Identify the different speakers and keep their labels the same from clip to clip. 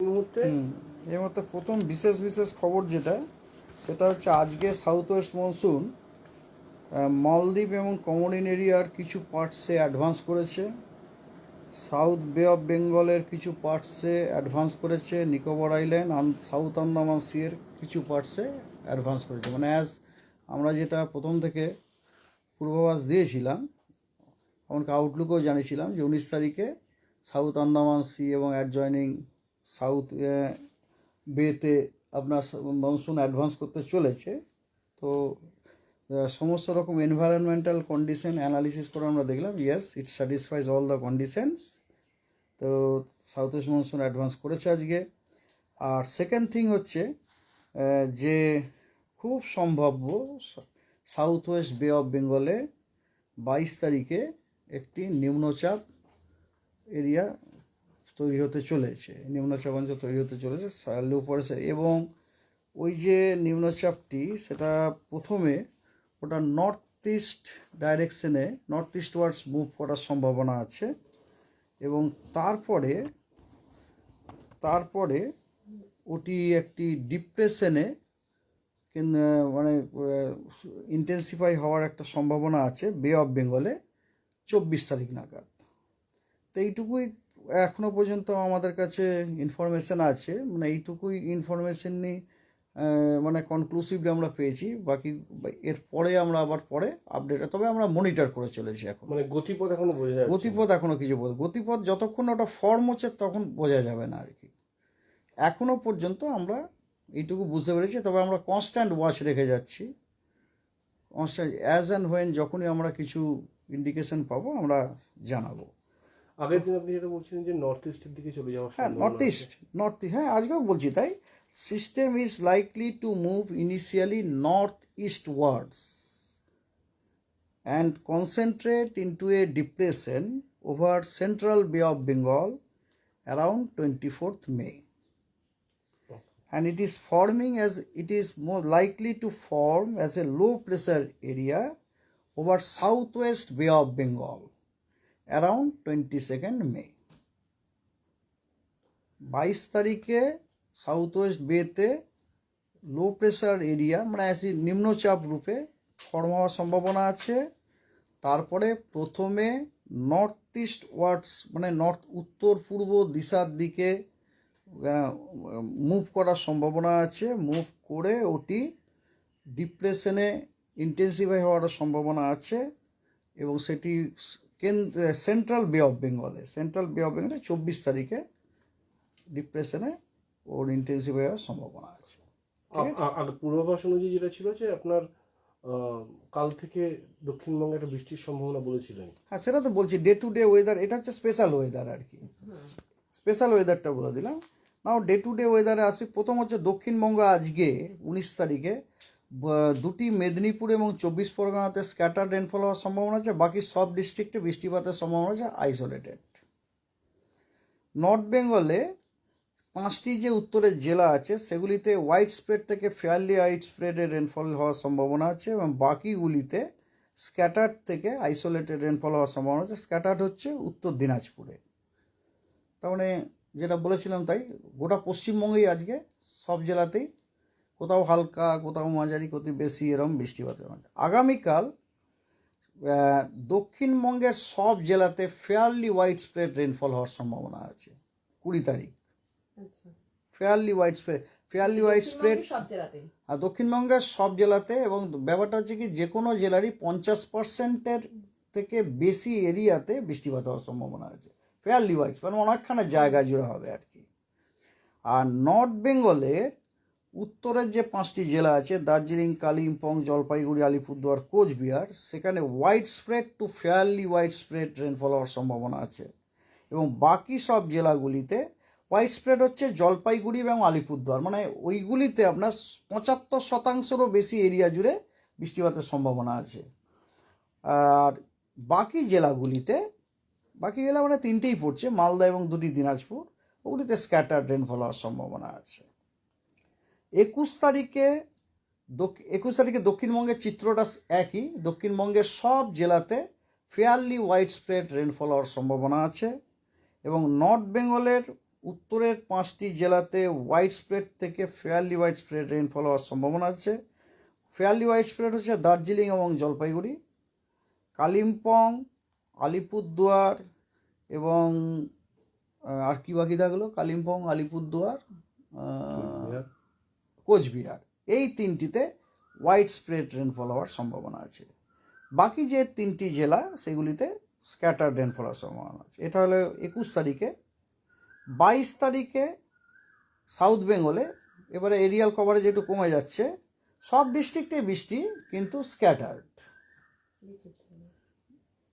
Speaker 1: এই মুহূর্তে?
Speaker 2: প্রথম বিশেষ বিশেষ খবর যেটা, সেটা হচ্ছে আজকে সাউথ ওয়েস্ট মনসুন মালদ্বীপ এবং কমোডিন এরিয়ার কিছু পার্টসে অ্যাডভান্স করেছে। সাউথ বে অফ বেঙ্গলের কিছু পার্টসে অ্যাডভান্স করেছে। নিকোবর আইল্যান্ড সাউথ আন্দামান সিয়ের কিছু পার্টসে অ্যাডভান্স করেছে। মানে অ্যাজ আমরা যেটা প্রথম থেকে পূর্বাভাস দিয়েছিলাম, এমনকি আউটলুকও জানিয়েছিলাম যে উনিশ তারিখে সাউথ আন্দামান সি এবং অ্যাডজয়নিং সাউথ বেতে আপনার মনসুন অ্যাডভান্স করতে চলেছে। তো সমস্ত রকম এনভায়রনমেন্টাল কন্ডিশন অ্যানালিসিস করে আমরা দেখলাম yes it satisfies all the conditions তো, সাউথ ওয়েস্ট মনসুন অ্যাডভান্স করেছে আজকে। আর সেকেন্ড থিং হচ্ছে যে খুব সম্ভাব্য সাউথ ওয়েস্ট বে অফ বেঙ্গলে বাইশ তারিখে একটি নিম্নচাপ এরিয়া তৈরি হতে চলেছে নিম্নচাপ অঞ্চল তৈরি হতে চলেছে লো পড়েছে এবং ওই যে নিম্নচাপটি সেটা প্রথমে ওটা নর্থ ইস্ট ডাইরেকশনে নর্থ ইস্ট ওয়ার্ডস মুভ করার সম্ভাবনা আছে এবং তারপরে তারপরে ওটি একটি ডিপ্রেশনে মানে ইন্টেন্সিফাই হওয়ার একটা সম্ভাবনা আছে বে অফ বেঙ্গলে চব্বিশ তারিখ নাগাদ। তো এইটুকুই এখনও পর্যন্ত আমাদের কাছে ইনফরমেশন আছে। মানে এইটুকুই ইনফরমেশন নিয়ে মানে কনক্লুসিভলি আমরা পেয়েছি। বাকি এর পরে আমরা আবার পরে আপডেট তবে আমরা মনিটর করে চলেছি এখন।
Speaker 1: মানে গতিপথ এখনও বোঝা
Speaker 2: গতিপথ এখনও কিছু বল গতিপথ যতক্ষণ না ওটা ফর্ম হচ্ছে তখন বোঝা যাবে না আর কি। এখনও পর্যন্ত আমরা এইটুকু বুঝতে পেরেছি। তবে আমরা কনস্ট্যান্ট ওয়াচ রেখে যাচ্ছি। কনস্ট্যান্ট অ্যাজ অ্যান্ড হোয়েন যখনই আমরা কিছু ইন্ডিকেশন পাবো আমরা জানাব।
Speaker 1: আগের দিন আপনি যেটা বলছিলেন যে নর্থ ইস্টের দিকে চলে যাওয়ার
Speaker 2: হ্যাঁ নর্থ ইস্ট নর্থ ইস্ট হ্যাঁ আজকেও বলছি তাই? System is likely to move initially north eastwards and concentrate into a depression over central bay of Bengal around twenty fourth May and it is forming as it is more likely to form as a low pressure area over southwest bay of bengal. Around 22nd may. বাইশ তারিখে south West বেতে low pressure area মানে অ্যাসি নিম্নচাপ রূপে form হওয়ার সম্ভাবনা আছে। তারপরে প্রথমে নর্থ ইস্ট ওয়ার্ডস মানে নর্থ উত্তর, পূর্ব দিশার দিকে মুভ করার সম্ভাবনা আছে। মুভ করে ওটি ডিপ্রেশনে ইন্টেন্সিফাই হওয়ার সম্ভাবনা আছে এবং সেটি সেন্ট্রাল বে অফ বেঙ্গলে সেন্ট্রাল বে অফ বেঙ্গলে চব্বিশ তারিখে ডিপ্রেশনে ওর ইন্টেন্সিফাই হওয়ার সম্ভাবনা আছে।
Speaker 1: আর পূর্বাভাস অনুযায়ী যেটা ছিল যে আপনার কাল থেকে দক্ষিণবঙ্গে একটা বৃষ্টির সম্ভাবনা বলেছিলেন।
Speaker 2: হ্যাঁ সেটা তো বলছি ডে টু ডে ওয়েদার এটা হচ্ছে স্পেশাল ওয়েদার আর কি। স্পেশাল ওয়েদারটা বলে দিলাম। নাও ডে টু ডে ওয়েদারে আসি প্রথম হচ্ছে দক্ষিণবঙ্গ আজকে উনিশ তারিখে দুটি মেদিনীপুর এবং চব্বিশ পরগনাতে স্ক্যাটার রেনফল হওয়ার সম্ভাবনা আছে, বাকি সব ডিস্ট্রিক্টে বৃষ্টিপাতের সম্ভাবনা আছে আইসোলেটেড নর্থ বেঙ্গলে পাঁচটি যে উত্তরের জেলা আছে, সেগুলিতে হোয়াইট স্প্রেড থেকে ফেয়ারলি হোয়াইট স্প্রেডের রেনফল হওয়ার সম্ভাবনা আছে এবং বাকিগুলিতে স্ক্যাটার্ড থেকে আইসোলেটেড রেনফল হওয়ার সম্ভাবনা আছে। স্ক্যাটার্ড হচ্ছে উত্তর দিনাজপুরে। তার মানে যেটা বলেছিলাম তাই, গোটা পশ্চিমবঙ্গেই আজকে সব জেলাতেই কোথাও হালকা কোথাও মাঝারি কোথাও বেশি এরকম বৃষ্টিপাত আগামীকাল দক্ষিণবঙ্গের সব জেলাতে ফেয়ারলি হোয়াইট স্প্রেড রেনফল হওয়ার সম্ভাবনা আছে কুড়ি তারিখ।
Speaker 3: আচ্ছা।
Speaker 2: Fairly widespread fairly widespread আর দক্ষিণবঙ্গের সব জেলাতে এবং ব্যাপারটা হচ্ছে কি যে কোনো জেলারই পঞ্চাশ পার্সেন্টের থেকে বেশি এরিয়াতে বৃষ্টিপাত হওয়ার সম্ভাবনা আছে। ফেয়ারলি হোয়াইট মানে অনেকখানা জায়গা জুড়ে হবে আর কি। আর নর্থ বেঙ্গলের উত্তরের যে পাঁচটি জেলা আছে, দার্জিলিং, কালিম্পং, জলপাইগুড়ি, আলিপুরদুয়ার, কোচবিহার, সেখানে widespread to fairly widespread rainfall হওয়ার সম্ভাবনা আছে। এবং বাকি সব জেলাগুলিতে হোয়াইট স্প্রেড হচ্ছে জলপাইগুড়ি এবং আলিপুরদুয়ার। মানে ওইগুলিতে আপনার পঁচাত্তর শতাংশেরও বেশি এরিয়া জুড়ে বৃষ্টিপাতের সম্ভাবনা আছে। আর বাকি জেলাগুলিতে, বাকি জেলা মানে তিনটেই পড়ছে, মালদা এবং দুটি দিনাজপুর, ওগুলিতে স্ক্যাটার রেনফল হওয়ার সম্ভাবনা আছে। একুশ তারিখে একুশ তারিখে দক্ষিণবঙ্গের চিত্রটা একই। দক্ষিণবঙ্গের সব জেলাতে ফেয়ারলি হোয়াইট স্প্রেড রেনফল হওয়ার সম্ভাবনা আছে এবং নর্থ বেঙ্গলের উত্তরের পাঁচটি জেলাতে হোয়াইট স্প্রেড থেকে ফেয়ারলি হোয়াইট স্প্রেড রেনফল হওয়ার সম্ভাবনা আছে। ফেয়ারলি হোয়াইট স্প্রেড হচ্ছে দার্জিলিং এবং জলপাইগুড়ি, কালিম্পং, আলিপুরদুয়ার এবং আর কি বাকি থাকল? কালিম্পং, আলিপুরদুয়ার কোচবিহার। এই তিনটিতে হোয়াইট স্প্রেড রেনফল হওয়ার সম্ভাবনা আছে। বাকি যে তিনটি জেলা, সেগুলিতে স্ক্যাটার রেনফল হওয়ার সম্ভাবনা আছে। এটা হলো একুশ তারিখে, বাইশ তারিখে সাউথ বেঙ্গলে এবারে এরিয়াল কভারেজ একটু কমে যাচ্ছে, সব ডিস্ট্রিক্টে বৃষ্টি কিন্তু স্ক্যাটার্ড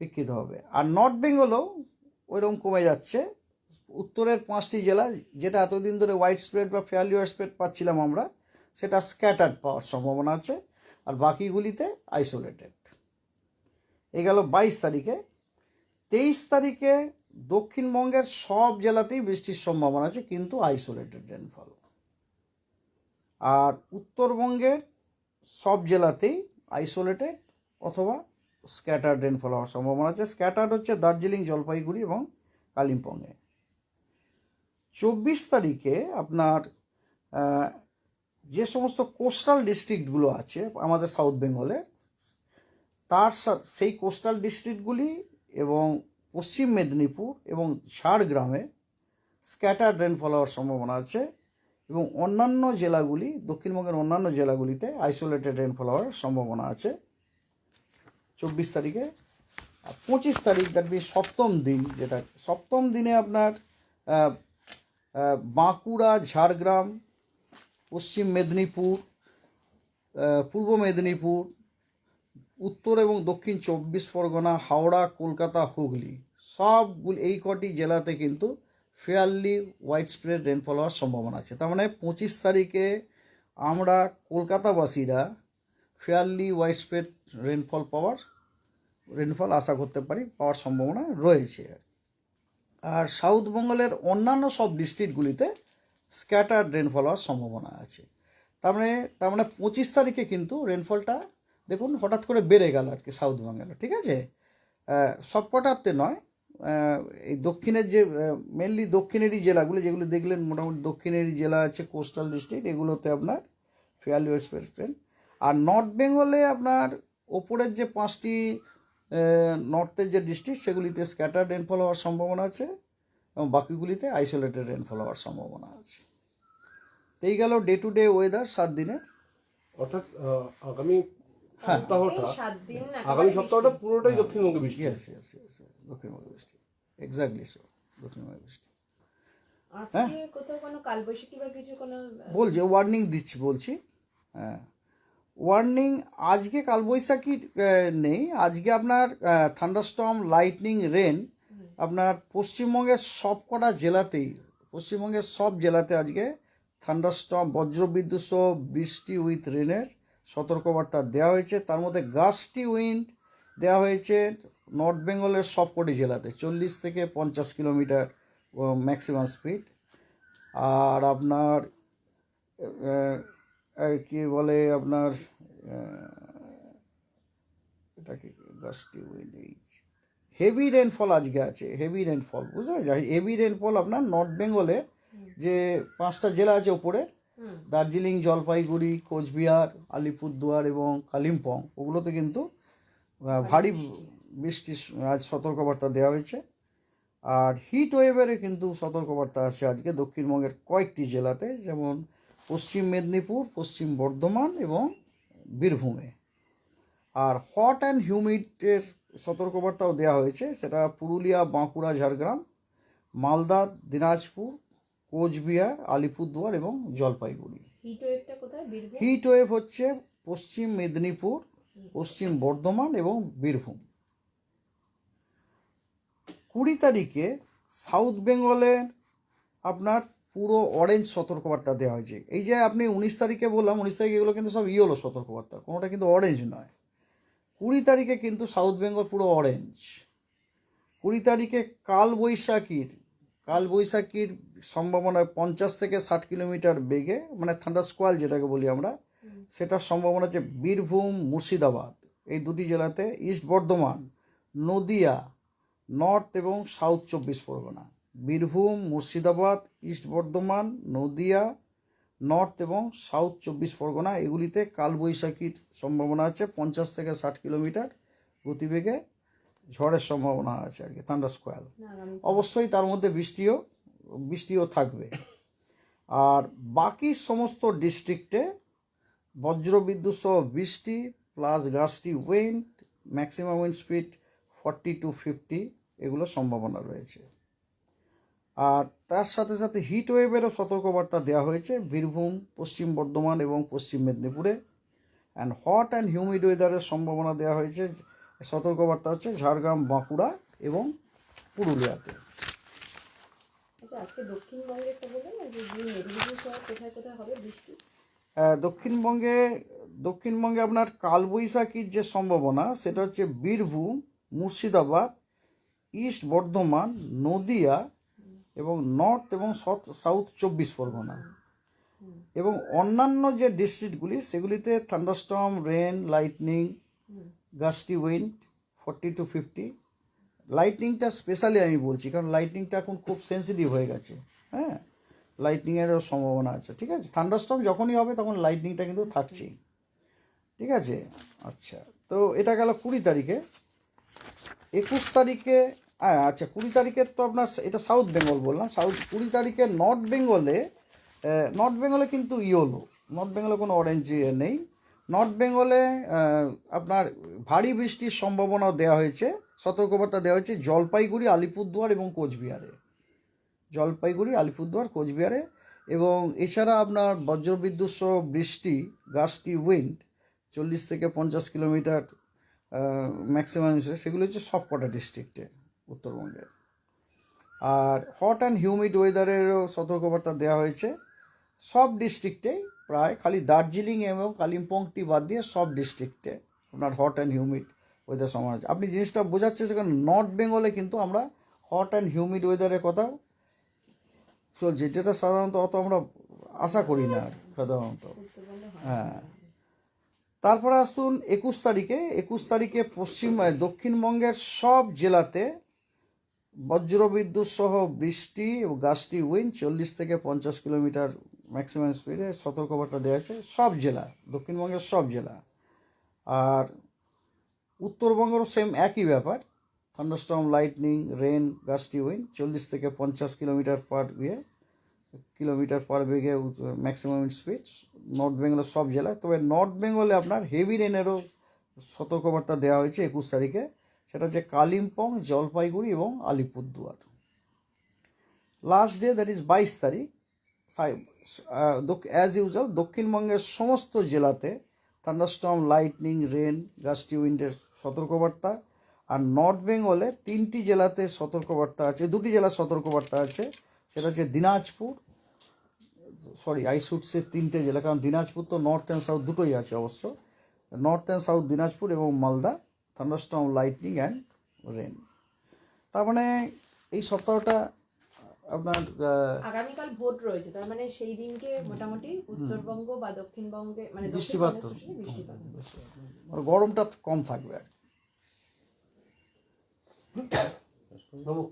Speaker 2: বিক্ষিত হবে। আর নর্থ বেঙ্গলও ওইরকম কমে যাচ্ছে। উত্তরের পাঁচটি জেলা, যেটা এতদিন ধরে হোয়াইট স্প্রেড বা ফেয়ারলি স্প্রেড পাচ্ছিলাম আমরা সেটা স্ক্যাটার্ড পাওয়ার সম্ভাবনা আছে, আর বাকিগুলিতে আইসোলেটেড এ গেল বাইশ তারিখে। তেইশ তারিখে দক্ষিণবঙ্গের সব জেলাতেই বৃষ্টির সম্ভাবনা আছে, কিন্তু আইসোলেটেড রেনফল আর উত্তরবঙ্গের সব জেলাতেই আইসোলেটেড অথবা স্ক্যাটার্ড রেনফল হওয়ার সম্ভাবনা আছে। স্ক্যাটার্ড হচ্ছে দার্জিলিং, জলপাইগুড়ি এবং কালিম্পংয়ে। চব্বিশ তারিখে আপনার যে সমস্ত কোস্টাল ডিস্ট্রিক্টগুলো আছে আমাদের সাউথ বেঙ্গলে তার সেই কোস্টাল ডিস্ট্রিক্টগুলি এবং পশ্চিম মেদিনীপুর এবং ঝাড়গ্রামে স্ক্যাটার্ড রেনফল হওয়ার সম্ভাবনা আছে এবং অন্যান্য জেলাগুলি, দক্ষিণবঙ্গের অন্যান্য জেলাগুলিতে আইসোলেটেড রেনফল হওয়ার সম্ভাবনা আছে। চব্বিশ তারিখে আর পঁচিশ তারিখ দ্যাট বি সপ্তম দিন যেটা, সপ্তম দিনে আপনার বাঁকুড়া, ঝাড়গ্রাম পশ্চিম মেদিনীপুর পূর্ব মেদিনীপুর, উত্তর এবং দক্ষিণ চব্বিশ পরগনা, হাওড়া, কলকাতা, হুগলি। সবগুলি এই কটি জেলাতে কিন্তু ফেয়ারলি হোয়াইট স্প্রেড রেনফল হওয়ার সম্ভাবনা আছে। তার মানে পঁচিশ তারিখে আমরা কলকাতাবাসীরা ফেয়ারলি হোয়াইট স্প্রেড রেনফল পাওয়ার রেনফল আশা করতে পারি, পাওয়ার সম্ভাবনা রয়েছে। আর সাউথ বেঙ্গলের অন্যান্য সব ডিস্ট্রিক্টগুলিতে স্ক্যাটার্ড রেনফল হওয়ার সম্ভাবনা আছে। তার মানে তার মানে পঁচিশ তারিখে কিন্তু রেনফলটা দেখুন, হঠাৎ করে বেড়ে গেল আর কি সাউথ বেঙ্গলে ঠিক আছে? সব কটাতে নয় এই দক্ষিণের যে মেনলি দক্ষিণেরই জেলাগুলো, যেগুলো দেখলেন মোটামুটি দক্ষিণেরই জেলা আছে কোস্টাল ডিস্ট্রিক্ট এগুলোতে আপনার ফেয়ারলি ওয়েস্ট আর নর্থ বেঙ্গলে আপনার ওপরের যে পাঁচটি নর্থের যে ডিস্ট্রিক্ট সেগুলিতে স্ক্যাটার রেনফল হওয়ার সম্ভাবনা আছে। এবং বাকিগুলিতে আইসোলেটেড রেনফল হওয়ার সম্ভাবনা আছে। তো এই গেল ডে টু ডে ওয়েদার সাত দিনের।
Speaker 1: অর্থাৎ আগামী
Speaker 2: হ্যাঁ।
Speaker 1: সপ্তাহটা
Speaker 3: এই সাত দিন
Speaker 1: আগামী সপ্তাহটা পুরোটাই দক্ষিণবঙ্গে বৃষ্টি।
Speaker 2: ইয়েস ইয়েস ইয়েস দক্ষিণবঙ্গ বৃষ্টি। এক্স্যাক্টলি সো দক্ষিণবঙ্গ বৃষ্টি।
Speaker 3: বৃষ্টি।
Speaker 2: হ্যাঁ।
Speaker 3: আজকে কোথাও কোনো কালবৈশাখী বা কিছু কোনো আহ,
Speaker 2: বলছি ওয়ার্নিং দিচ্ছি বলছি। হ্যাঁ। ওয়ার্নিং আজকে কালবৈশাখী নেই। আজকে আপনার থান্ডারস্টর্ম লাইটনিং রেন আপনার পশ্চিমবঙ্গের সব কটা জেলাতেই পশ্চিমবঙ্গের সব জেলাতে আজকে থান্ডারস্টর্ম বজ্রবিদ্যুৎ সহ বৃষ্টি উইথ রেনের সতর্কবার্তা দেওয়া হয়েছে। তার মধ্যে গাস্টি উইন্ড দেওয়া হয়েছে নর্থ বেঙ্গলের সবকটি জেলাতে চল্লিশ থেকে পঞ্চাশ কিলোমিটার ম্যাক্সিমাম স্পিড আর আপনার কি বলে আপনার আহ, এটা কি গাছটি উইন্ড হেভি রেনফল আজকে আছে হেভি রেনফল বুঝতে পেরেছি হেভি রেনফল আপনার নর্থ বেঙ্গলে যে পাঁচটা জেলা আছে ওপরে দার্জিলিং জলপাইগুড়ি কোচবিহার আলিপুরদুয়ার এবং কালিম্পং ওগুলোতে কিন্তু ভারী বৃষ্টির আজ সতর্কবার্তা দেওয়া হয়েছে। আর হিট ওয়েভেরও কিন্তু সতর্কবার্তা আছে আজকে দক্ষিণবঙ্গের কয়েকটি জেলাতে যেমন পশ্চিম মেদিনীপুর পশ্চিম বর্ধমান এবং বীরভূমে। আর হট অ্যান্ড হিউমিডের সতর্কবার্তাও দেওয়া হয়েছে। সেটা পুরুলিয়া বাঁকুড়া ঝাড়গ্রাম মালদা দিনাজপুর কোচবিহার আলিপুরদুয়ার এবং জলপাইগুড়ি।
Speaker 3: হিট
Speaker 2: ওয়েভ হচ্ছে পশ্চিম মেদিনীপুর পশ্চিম বর্ধমান এবং বীরভূম। কুড়ি তারিখে সাউথ বেঙ্গলের আপনার পুরো অরেঞ্জ সতর্কবার্তা দেওয়া হয়েছে। এই যে আপনি উনিশ তারিখে বললাম উনিশ তারিখে এগুলো কিন্তু সব ইয়েলো সতর্কবার্তা কোনোটা কিন্তু অরেঞ্জ নয়। কুড়ি তারিখে কিন্তু সাউথ বেঙ্গল পুরো অরেঞ্জ কুড়ি তারিখে কাল বৈশাখীর কাল বৈশাখীর সম্ভাবনা পঞ্চাশ থেকে ষাট কিলোমিটার বেগে মানে থান্ডার স্কোয়াল যেটাকে বলি আমরা, সেটার সম্ভাবনা আছে বীরভূম, মুর্শিদাবাদ। এই দুটি জেলাতে ইস্ট বর্ধমান, নদিয়া নর্থ এবং সাউথ চব্বিশ পরগনা। বীরভূম, মুর্শিদাবাদ ইস্ট বর্ধমান, নদিয়া নর্থ এবং সাউথ চব্বিশ পরগনা এগুলিতে কালবৈশাখীর সম্ভাবনা আছে পঞ্চাশ থেকে ষাট কিলোমিটার গতিবেগে ঝড়ের সম্ভাবনা আছে আর কি থান্ডার স্কোয়াল অবশ্যই তার মধ্যে বৃষ্টিও বৃষ্টিও থাকবে। আর বাকি সমস্ত ডিস্ট্রিক্টে বজ্রবিদ্যুৎ সহ বৃষ্টি plus gusty wind maximum wind speed forty to fifty এগুলো সম্ভাবনা রয়েছে। আর তার সাথে সাথে হিট ওয়েভেরও সতর্কবার্তা দেওয়া হয়েছে বীরভূম পশ্চিম বর্ধমান এবং পশ্চিম মেদিনীপুরে। অ্যান্ড হট অ্যান্ড হিউমিড ওয়েদারের সম্ভাবনা দেওয়া হয়েছে সতর্কবার্তা হচ্ছে ঝাড়গ্রাম বাঁকুড়া এবং পুরুলিয়াতে।
Speaker 3: আচ্ছা দক্ষিণবঙ্গে
Speaker 2: দক্ষিণবঙ্গে আপনার কালবৈশাখীর যে সম্ভাবনা সেটা হচ্ছে বীরভূম মুর্শিদাবাদ ইস্ট বর্ধমান নদিয়া এবং নর্থ এবং সাউথ সাউথ চব্বিশ পরগনা। এবং অন্যান্য যে ডিস্ট্রিক্টগুলি সেগুলিতে thunderstorm rain lightning gusty wind forty to fifty লাইটনিংটা specially আমি বলছি, কারণ লাইটনিংটা এখন খুব সেন্সিটিভ হয়ে গেছে। হ্যাঁ? লাইটনিংয়েরও সম্ভাবনা আছে, ঠিক আছে? থান্ডারস্টর্ম যখনই হবে, তখন লাইটনিংটা কিন্তু থাকছেই। ঠিক আছে? আচ্ছা তো এটা গেল কুড়ি তারিখে। একুশ তারিখে হ্যাঁ আচ্ছা কুড়ি তারিখের তো আপনার এটা সাউথ বেঙ্গল বললাম। সাউথ কুড়ি তারিখে নর্থ বেঙ্গলে নর্থ বেঙ্গলে কিন্তু ইয়োলো। নর্থ বেঙ্গলে কোনো অরেঞ্জ নেই। নর্থ বেঙ্গলে আপনার ভারী বৃষ্টির সম্ভাবনাও দেওয়া হয়েছে। সতর্কবার্তা দেওয়া হয়েছে জলপাইগুড়ি, আলিপুরদুয়ার এবং কোচবিহারে। জলপাইগুড়ি, আলিপুরদুয়ার, কোচবিহারে এবং এছাড়া আপনার বজ্রবিদ্যুৎ সহ বৃষ্টি, গাছটি উইন্ড চল্লিশ থেকে পঞ্চাশ কিলোমিটার ম্যাক্সিমাম সেগুলো হচ্ছে সব কটা ডিস্ট্রিক্টে উত্তরবঙ্গের। আর হট অ্যান্ড হিউমিড ওয়েদারেরও সতর্কবার্তা দেওয়া হয়েছে। সব ডিস্ট্রিক্টেই প্রায় খালি দার্জিলিং এবং কালিম্পংটি বাদ দিয়ে সব ডিস্ট্রিক্টে আপনার হট অ্যান্ড হিউমিড ওয়েদার সমান আছে। আপনি জিনিসটা বোঝাচ্ছে সেখানে নর্থ বেঙ্গলে কিন্তু আমরা হট অ্যান্ড হিউমিড ওয়েদারের কথা চলছে যেটা সাধারণত অত আমরা আশা করি না আর সাধারণত।
Speaker 3: হ্যাঁ।
Speaker 2: তারপরে আসুন একুশ তারিখে। একুশ তারিখে পশ্চিম, দক্ষিণবঙ্গের সব জেলাতে বজ্রবিদ্যুৎ সহ বৃষ্টি ও গাছটি উইন চল্লিশ থেকে পঞ্চাশ কিলোমিটার ম্যাক্সিমাম স্পিডে সতর্কবার্তা দেওয়া আছে সব জেলা, দক্ষিণবঙ্গের সব জেলা। আর উত্তরবঙ্গেরও সেম একই ব্যাপার thunderstorm lightning rain gusty wind চল্লিশ থেকে পঞ্চাশ কিলোমিটার পার ইয়ে কিলোমিটার পার বেগে ম্যাক্সিমাম স্পিড নর্থ বেঙ্গলের সব জেলায় তবে নর্থ বেঙ্গলে আপনার হেভি রেনেরও সতর্কবার্তা দেওয়া হয়েছে একুশ তারিখে। সেটা হচ্ছে কালিম্পং, জলপাইগুড়ি এবং Alipurduar. Last day that is বাইশ তারিখ অ্যাজ ইউজুয়াল দক্ষিণবঙ্গের সমস্ত জেলাতে থান্ডারস্টর্ম লাইটনিং রেন গাস্টি উইন্ডের সতর্কবার্তা। আর নর্থ বেঙ্গলে তিনটি জেলাতে সতর্কবার্তা আছে, দুটি জেলার সতর্কবার্তা আছে, সেটা হচ্ছে Dinajpur sorry I should say তিনটে জেলা, কারণ দিনাজপুর তো নর্থ অ্যান্ড সাউথ দুটোই আছে অবশ্য। নর্থ অ্যান্ড সাউথ দিনাজপুর এবং Malda. Thunderstorm lightning and rain তার মানে এই সপ্তাহটা আপনার
Speaker 3: আগামীকাল ভোট রয়েছে। তার মানে সেই দিনকে মোটামুটি উত্তরবঙ্গ বা দক্ষিণবঙ্গে মানে
Speaker 2: বৃষ্টিপাত
Speaker 3: বৃষ্টিপাত।
Speaker 2: গরমটা কম থাকবে আর কি।
Speaker 1: বাবু